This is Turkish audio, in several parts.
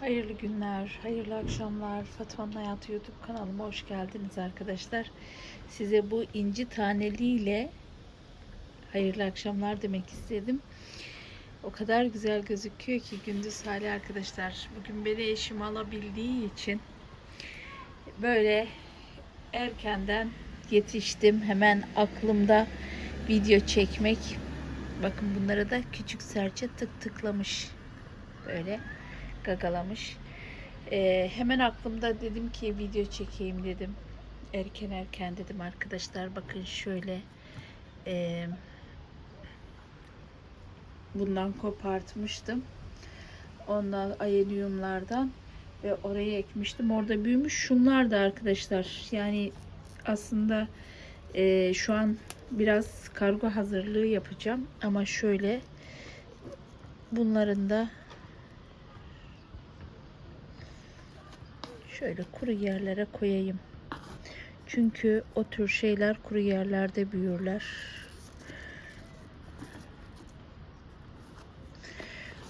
Hayırlı günler, hayırlı akşamlar. Fatma'nın Hayatı YouTube kanalıma hoş geldiniz arkadaşlar. Size bu inci taneliyle hayırlı akşamlar demek istedim. O kadar güzel gözüküyor ki gündüz hali arkadaşlar. Bugün beni eşim alabildiği için böyle erkenden yetiştim. Hemen aklımda video çekmek. Bakın bunları da küçük serçe tık tıklamış. Böyle gagalamış. Ee, hemen aklımda dedim ki video çekeyim dedim. Erken erken dedim arkadaşlar. Bakın şöyle e, bundan kopartmıştım. Ondan ayenyumlardan ve oraya ekmiştim. Orada büyümüş. Şunlar da arkadaşlar. Yani aslında e, şu an biraz kargo hazırlığı yapacağım. Ama şöyle bunların da şöyle kuru yerlere koyayım. Çünkü o tür şeyler kuru yerlerde büyürler.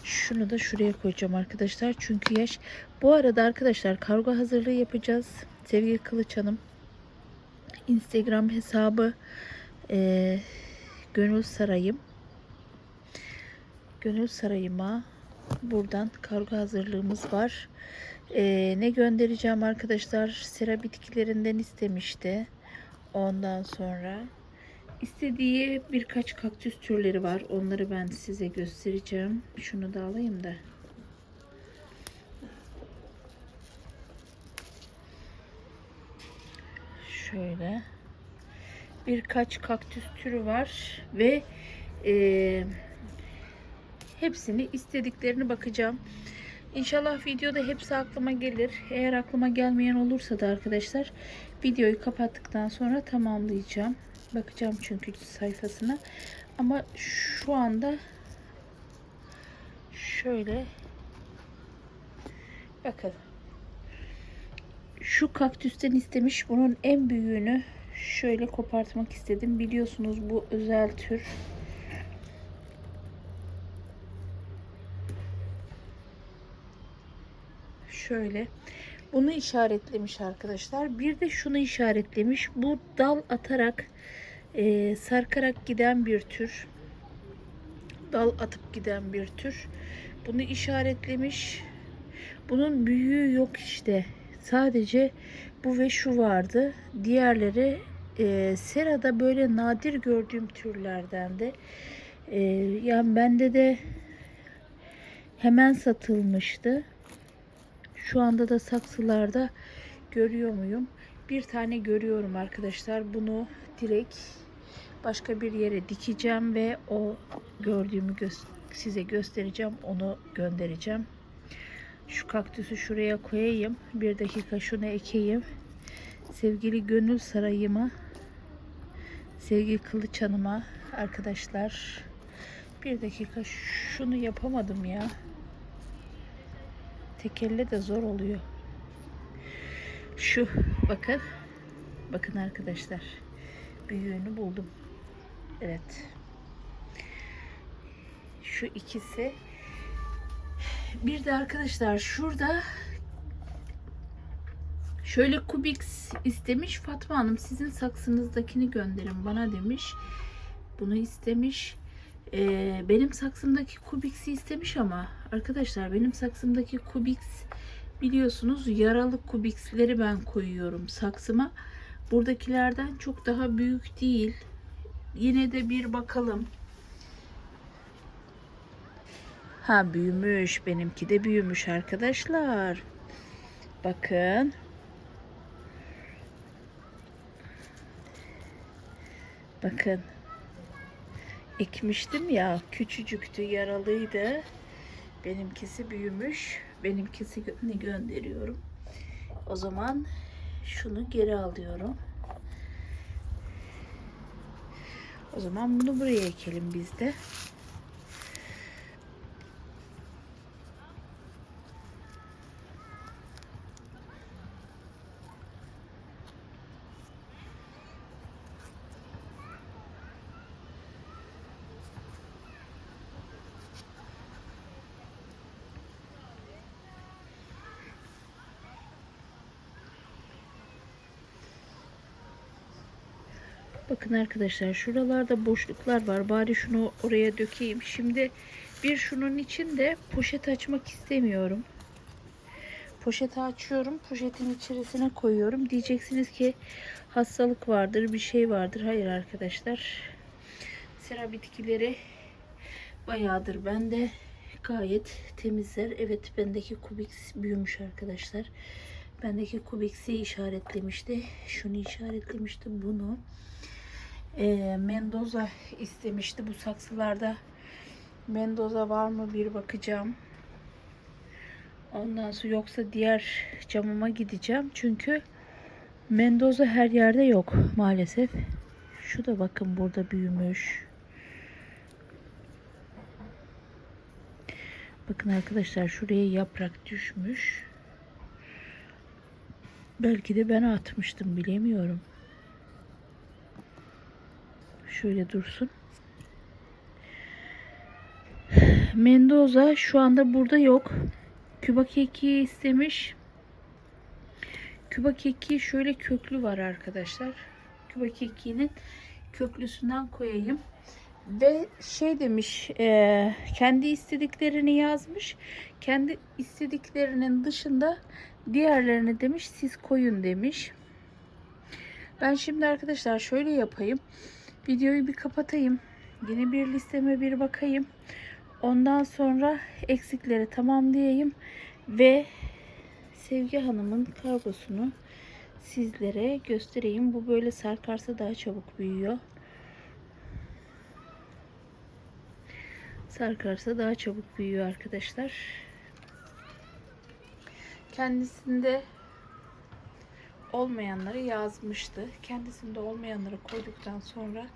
Şunu da şuraya koyacağım arkadaşlar. Çünkü yaş. Bu arada arkadaşlar kargo hazırlığı yapacağız. Sevgili Kılıç Hanım. Instagram hesabı e, Gönül Sarayım. Gönül Sarayıma buradan kargo hazırlığımız var. Ee, ne göndereceğim arkadaşlar? Sera bitkilerinden istemişti. Ondan sonra istediği birkaç kaktüs türleri var. Onları ben size göstereceğim. Şunu da alayım da. Şöyle birkaç kaktüs türü var ve e, hepsini istediklerini bakacağım. İnşallah videoda hepsi aklıma gelir. Eğer aklıma gelmeyen olursa da arkadaşlar videoyu kapattıktan sonra tamamlayacağım. Bakacağım çünkü sayfasına. Ama şu anda şöyle bakın şu kaktüsten istemiş. Bunun en büyüğünü şöyle kopartmak istedim. Biliyorsunuz bu özel tür. Şöyle. Bunu işaretlemiş arkadaşlar. Bir de şunu işaretlemiş. Bu dal atarak e, sarkarak giden bir tür. Dal atıp giden bir tür. Bunu işaretlemiş. Bunun büyüğü yok işte. Sadece bu ve şu vardı. Diğerleri e, serada böyle nadir gördüğüm türlerden de. E, yani bende de hemen satılmıştı. Şu anda da saksılarda görüyor muyum? Bir tane görüyorum arkadaşlar. Bunu direkt başka bir yere dikeceğim ve o gördüğümü gö size göstereceğim. Onu göndereceğim. Şu kaktüsü şuraya koyayım. Bir dakika şunu ekeyim. Sevgili Gönül Sarayıma, sevgili Kılıç Hanım'a arkadaşlar. Bir dakika şunu yapamadım ya. Tek elle de zor oluyor. Şu bakın. Bakın arkadaşlar. Büyüğünü buldum. Evet. Şu ikisi. Bir de arkadaşlar şurada şöyle Kubix istemiş Fatma Hanım sizin saksınızdakini gönderin bana demiş. Bunu istemiş. Ee, benim saksımdaki Kubix'i istemiş ama arkadaşlar benim saksımdaki Kubix biliyorsunuz yaralı Kubix'leri ben koyuyorum saksıma. Buradakilerden çok daha büyük değil. Yine de bir bakalım. Ha büyümüş. Benimki de büyümüş arkadaşlar. Bakın. Bakın ekmiştim ya küçücüktü yaralıydı. Benimkisi büyümüş benimkisi gö- gönderiyorum? O zaman şunu geri alıyorum. O zaman bunu buraya ekelim biz de Bakın arkadaşlar şuralarda boşluklar var. Bari şunu oraya dökeyim. Şimdi bir şunun için de poşet açmak istemiyorum. Poşeti açıyorum. Poşetin içerisine koyuyorum. Diyeceksiniz ki hastalık vardır, bir şey vardır. Hayır arkadaşlar. Sera bitkileri bayağıdır bende gayet temizler. Evet bendeki Kubix büyümüş arkadaşlar. Bendeki Kubix'i işaretlemişti. Şunu işaretlemişti. Bunu. Ee, Mendoza istemişti. Bu saksılarda Mendoza var mı bir bakacağım. Ondan sonra yoksa diğer camıma gideceğim. Çünkü Mendoza her yerde yok maalesef. Şu da bakın burada büyümüş. Bakın arkadaşlar şuraya yaprak düşmüş. Belki de ben atmıştım bilemiyorum. Şöyle dursun. Mendoza şu anda burada yok. Küba keki istemiş. Küba keki şöyle köklü var arkadaşlar. Küba kekinin köklüsünden koyayım. Ve şey demiş, e, kendi istediklerini yazmış. Kendi istediklerinin dışında diğerlerini demiş siz koyun demiş. Ben şimdi arkadaşlar şöyle yapayım. Videoyu bir kapatayım. Yeni bir listeme bir bakayım. Ondan sonra eksikleri tamamlayayım ve Sevgi Hanım'ın kargosunu sizlere göstereyim. Bu böyle sarkarsa daha çabuk büyüyor. Sarkarsa daha çabuk büyüyor arkadaşlar. Kendisinde olmayanları yazmıştı. Kendisinde olmayanları koyduktan sonra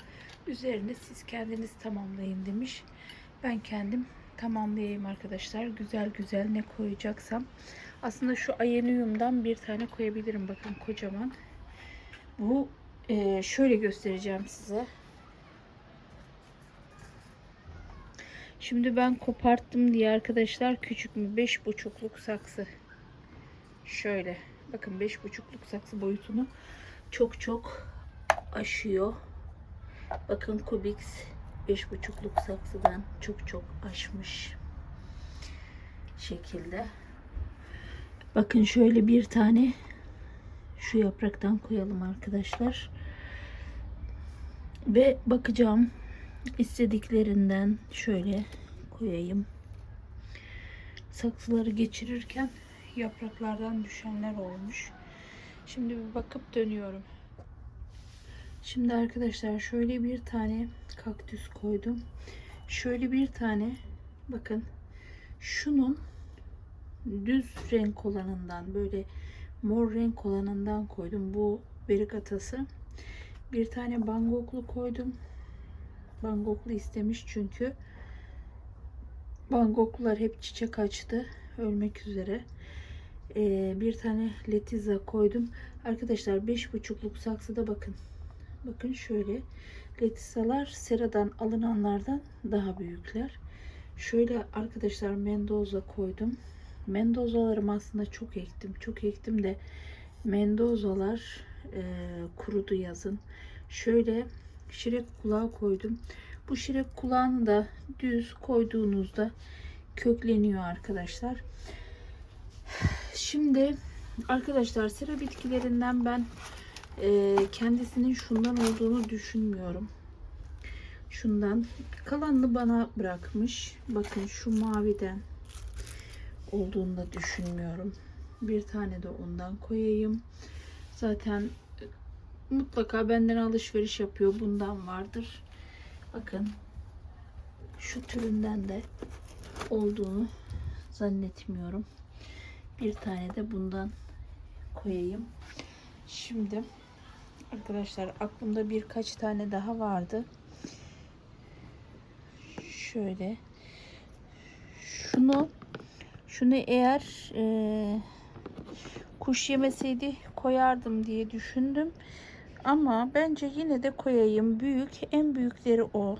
üzerine siz kendiniz tamamlayın demiş. Ben kendim tamamlayayım arkadaşlar. Güzel güzel ne koyacaksam. Aslında şu ayenyumdan bir tane koyabilirim. Bakın kocaman. Bu e, şöyle göstereceğim size. Şimdi ben koparttım diye arkadaşlar küçük mü? Beş buçukluk saksı. Şöyle. Bakın beş buçukluk saksı boyutunu çok çok aşıyor. Bakın Kubix beş buçukluk saksıdan çok çok aşmış şekilde. Bakın şöyle bir tane şu yapraktan koyalım arkadaşlar. Ve bakacağım istediklerinden şöyle koyayım. Saksıları geçirirken yapraklardan düşenler olmuş. Şimdi bir bakıp dönüyorum. Şimdi arkadaşlar şöyle bir tane kaktüs koydum. Şöyle bir tane bakın şunun düz renk olanından böyle mor renk olanından koydum. Bu berikatası. Bir tane bangoklu koydum. Bangoklu istemiş çünkü. Bangoklular hep çiçek açtı. Ölmek üzere. Ee, bir tane letiza koydum. Arkadaşlar beş buçukluk saksıda bakın. Bakın şöyle. Letisalar seradan alınanlardan daha büyükler. Şöyle arkadaşlar Mendoza koydum. Mendozalarım aslında çok ektim. Çok ektim de Mendozalar e, kurudu yazın. Şöyle şirek kulağı koydum. Bu şirek kulağını da düz koyduğunuzda kökleniyor arkadaşlar. Şimdi arkadaşlar sera bitkilerinden ben e, kendisinin şundan olduğunu düşünmüyorum. Şundan kalanını bana bırakmış. Bakın şu maviden olduğunu da düşünmüyorum. Bir tane de ondan koyayım. Zaten mutlaka benden alışveriş yapıyor. Bundan vardır. Bakın şu türünden de olduğunu zannetmiyorum. Bir tane de bundan koyayım. Şimdi arkadaşlar aklımda birkaç tane daha vardı. Şöyle şunu şunu eğer e, kuş yemeseydi koyardım diye düşündüm. Ama bence yine de koyayım. Büyük. En büyükleri o.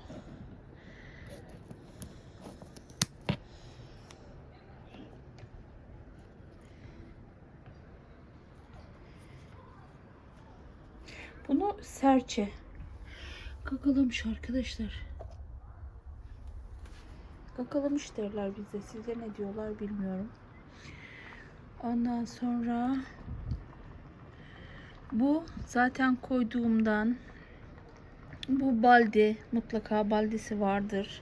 Bunu serçe. Kakalamış arkadaşlar. Kakalamış derler bizde. Sizde ne diyorlar bilmiyorum. Ondan sonra bu zaten koyduğumdan bu baldi mutlaka baldisi vardır.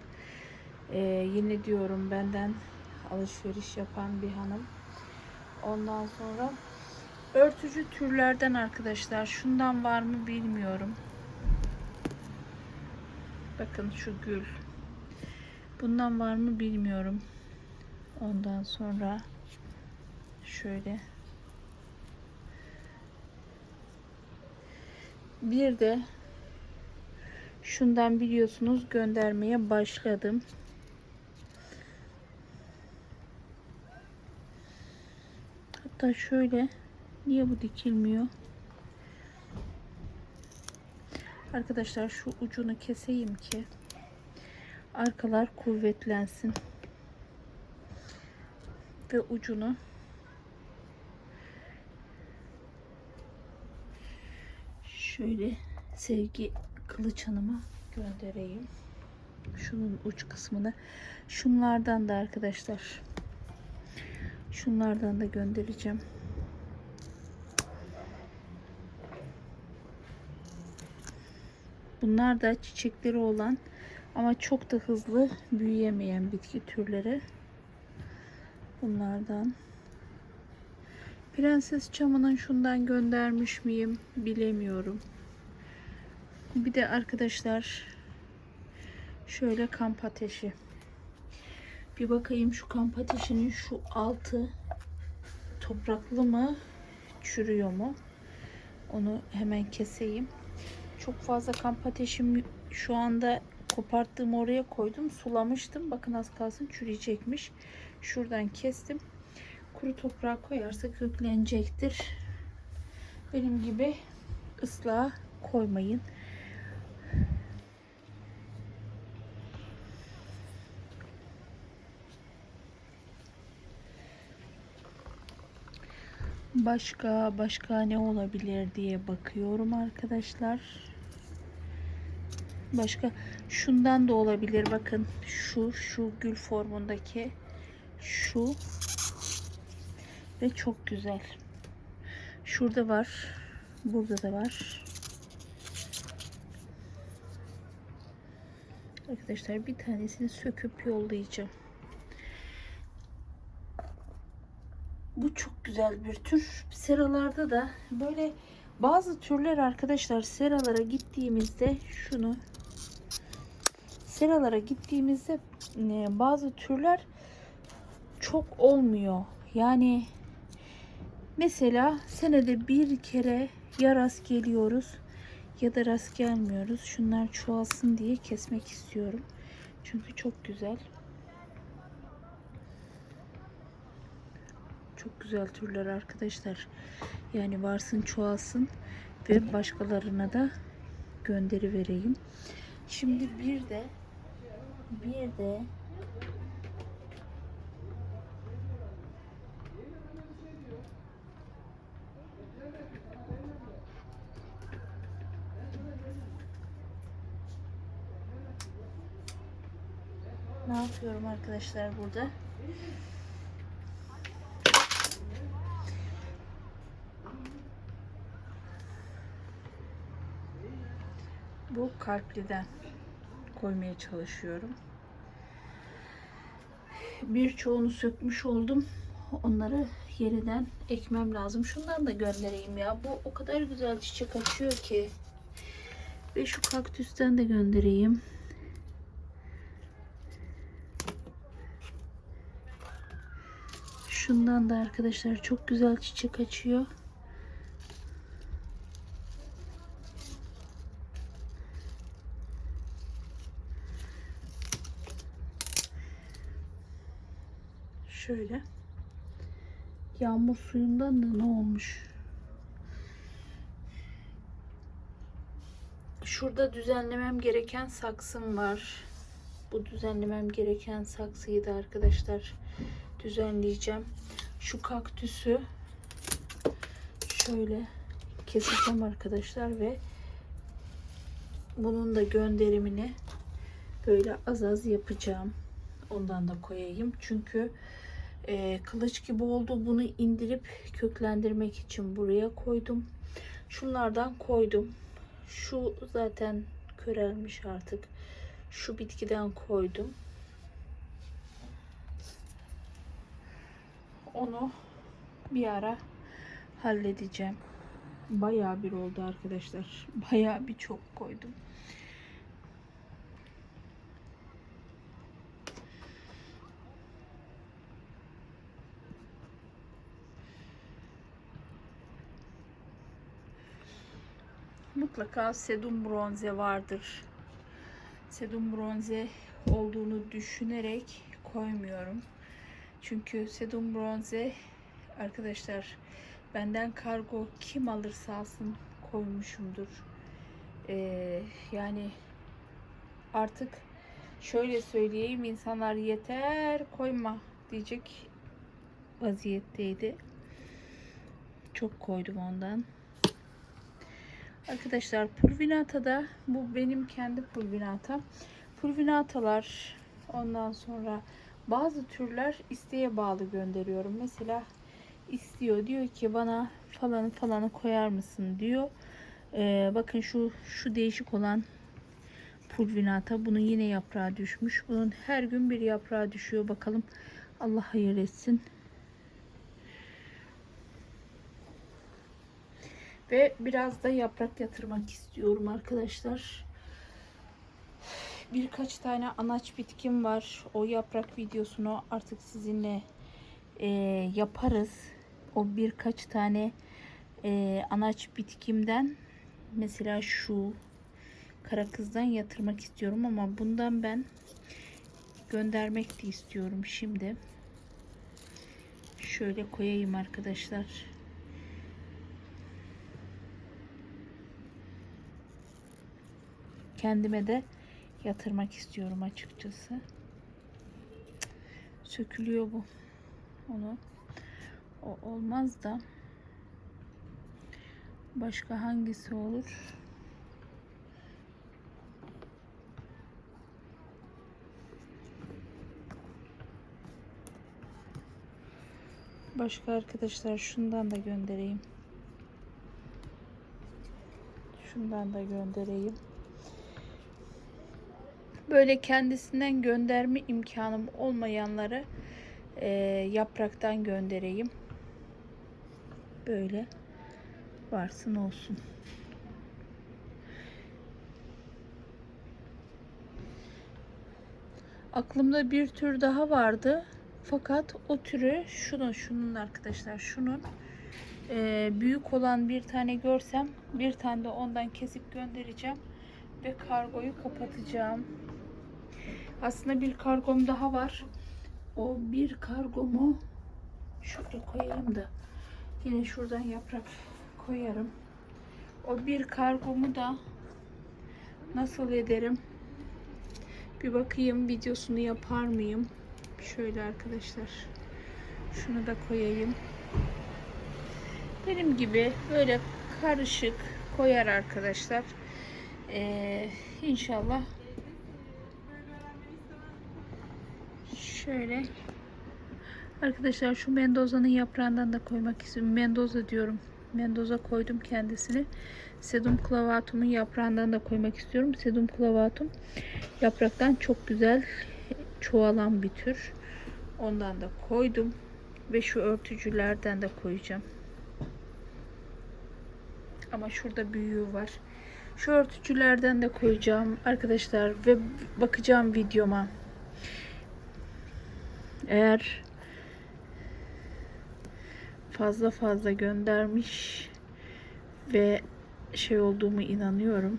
Ee, yine diyorum benden alışveriş yapan bir hanım. Ondan sonra örtücü türlerden arkadaşlar şundan var mı bilmiyorum. Bakın şu gül. Bundan var mı bilmiyorum. Ondan sonra şöyle bir de şundan biliyorsunuz göndermeye başladım. Hatta şöyle niye bu dikilmiyor? Arkadaşlar şu ucunu keseyim ki arkalar kuvvetlensin. Ve ucunu şöyle sevgi kılıç hanıma göndereyim. Şunun uç kısmını. Şunlardan da arkadaşlar. Şunlardan da göndereceğim. Bunlar da çiçekleri olan ama çok da hızlı büyüyemeyen bitki türleri. Bunlardan. Prenses çamının şundan göndermiş miyim bilemiyorum. Bir de arkadaşlar şöyle kamp ateşi. Bir bakayım şu kamp ateşinin şu altı topraklı mı çürüyor mu? Onu hemen keseyim. Çok fazla kamp ateşim şu anda koparttığım oraya koydum. Sulamıştım. Bakın az kalsın çürüyecekmiş. Şuradan kestim. Kuru toprağa koyarsa köklenecektir. Benim gibi ıslığa koymayın. Başka başka ne olabilir diye bakıyorum arkadaşlar. Başka şundan da olabilir. Bakın şu şu gül formundaki şu ve çok güzel. Şurada var. Burada da var. Arkadaşlar bir tanesini söküp yollayacağım. Bu çok güzel bir tür. Seralarda da böyle bazı türler arkadaşlar seralara gittiğimizde şunu seralara gittiğimizde e, bazı türler çok olmuyor. Yani mesela senede bir kere ya rast geliyoruz ya da rast gelmiyoruz. Şunlar çoğalsın diye kesmek istiyorum. Çünkü çok güzel. Çok güzel türler arkadaşlar. Yani varsın çoğalsın ve başkalarına da gönderi vereyim. Şimdi bir de bir de ne yapıyorum arkadaşlar burada? Bu kalpliden koymaya çalışıyorum. Birçoğunu sökmüş oldum. Onları yeniden ekmem lazım. Şundan da göndereyim ya. Bu o kadar güzel çiçek açıyor ki. Ve şu kaktüsten de göndereyim. Şundan da arkadaşlar çok güzel çiçek açıyor. Şöyle. Yağmur suyundan da ne olmuş? Şurada düzenlemem gereken saksım var. Bu düzenlemem gereken saksıyı da arkadaşlar düzenleyeceğim. Şu kaktüsü şöyle keseceğim arkadaşlar ve bunun da gönderimini böyle az az yapacağım. Ondan da koyayım. Çünkü e, kılıç gibi oldu. Bunu indirip köklendirmek için buraya koydum. Şunlardan koydum. Şu zaten körelmiş artık. Şu bitkiden koydum. Onu bir ara halledeceğim. Bayağı bir oldu arkadaşlar. Bayağı bir çok koydum. Mutlaka sedum bronze vardır. Sedum bronze olduğunu düşünerek koymuyorum. Çünkü sedum bronze arkadaşlar benden kargo kim alırsa alsın koymuşumdur. Ee, yani artık şöyle söyleyeyim insanlar yeter koyma diyecek vaziyetteydi. Çok koydum ondan. Arkadaşlar pulvinata da bu benim kendi pulvinatam. Pulvinatalar ondan sonra bazı türler isteğe bağlı gönderiyorum. Mesela istiyor diyor ki bana falanı falanı koyar mısın diyor. Ee, bakın şu şu değişik olan pulvinata bunun yine yaprağı düşmüş. Bunun her gün bir yaprağı düşüyor. Bakalım Allah hayır etsin. Ve biraz da yaprak yatırmak istiyorum arkadaşlar. Birkaç tane anaç bitkim var. O yaprak videosunu artık sizinle e, yaparız. O birkaç tane e, anaç bitkimden mesela şu kara kızdan yatırmak istiyorum ama bundan ben göndermek de istiyorum şimdi. Şöyle koyayım arkadaşlar. Kendime de yatırmak istiyorum açıkçası. Sökülüyor bu. Onu o olmaz da başka hangisi olur? Başka arkadaşlar şundan da göndereyim. Şundan da göndereyim böyle kendisinden gönderme imkanım olmayanları e, yapraktan göndereyim. Böyle varsın olsun. Aklımda bir tür daha vardı. Fakat o türü şunun şunun arkadaşlar şunun e, büyük olan bir tane görsem bir tane de ondan kesip göndereceğim ve kargoyu kapatacağım. Aslında bir kargom daha var. O bir kargomu şöyle koyayım da yine şuradan yaprak koyarım. O bir kargomu da nasıl ederim? Bir bakayım videosunu yapar mıyım? Şöyle arkadaşlar. Şunu da koyayım. Benim gibi böyle karışık koyar arkadaşlar. Ee, inşallah Şöyle. Arkadaşlar şu Mendoza'nın yaprağından da koymak istiyorum. Mendoza diyorum. Mendoza koydum kendisini. Sedum clavatum'un yaprağından da koymak istiyorum. Sedum clavatum yapraktan çok güzel çoğalan bir tür. Ondan da koydum. Ve şu örtücülerden de koyacağım. Ama şurada büyüğü var. Şu örtücülerden de koyacağım arkadaşlar ve bakacağım videoma. Eğer fazla fazla göndermiş ve şey olduğumu inanıyorum.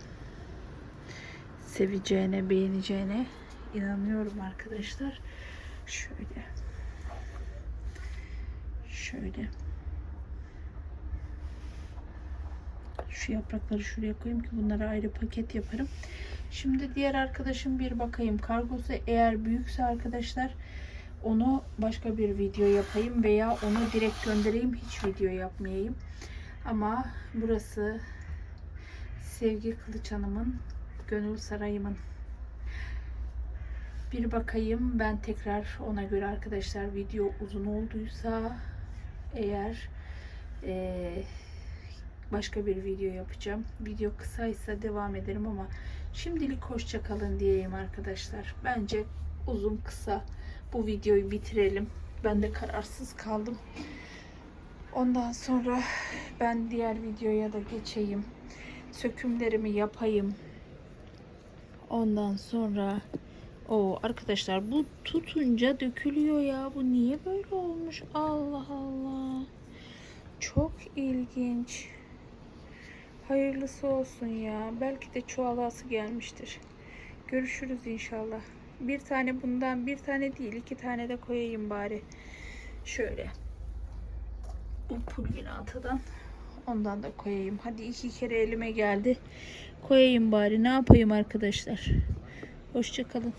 Seveceğine, beğeneceğine inanıyorum arkadaşlar. Şöyle. Şöyle. Şu yaprakları şuraya koyayım ki bunları ayrı paket yaparım. Şimdi diğer arkadaşım bir bakayım. Kargosu eğer büyükse arkadaşlar onu başka bir video yapayım veya onu direkt göndereyim hiç video yapmayayım. Ama burası Sevgi Kılıç Hanım'ın Gönül Sarayım'ın. Bir bakayım ben tekrar ona göre arkadaşlar video uzun olduysa eğer eee, başka bir video yapacağım. Video kısaysa devam ederim ama şimdilik hoşça kalın diyeyim arkadaşlar. Bence uzun kısa bu videoyu bitirelim. Ben de kararsız kaldım. Ondan sonra ben diğer videoya da geçeyim. Sökümlerimi yapayım. Ondan sonra o arkadaşlar bu tutunca dökülüyor ya. Bu niye böyle olmuş? Allah Allah. Çok ilginç. Hayırlısı olsun ya. Belki de çuvalası gelmiştir. Görüşürüz inşallah. Bir tane bundan bir tane değil iki tane de koyayım bari. Şöyle. Bu pulvinatıdan ondan da koyayım. Hadi iki kere elime geldi. Koyayım bari. Ne yapayım arkadaşlar? Hoşçakalın.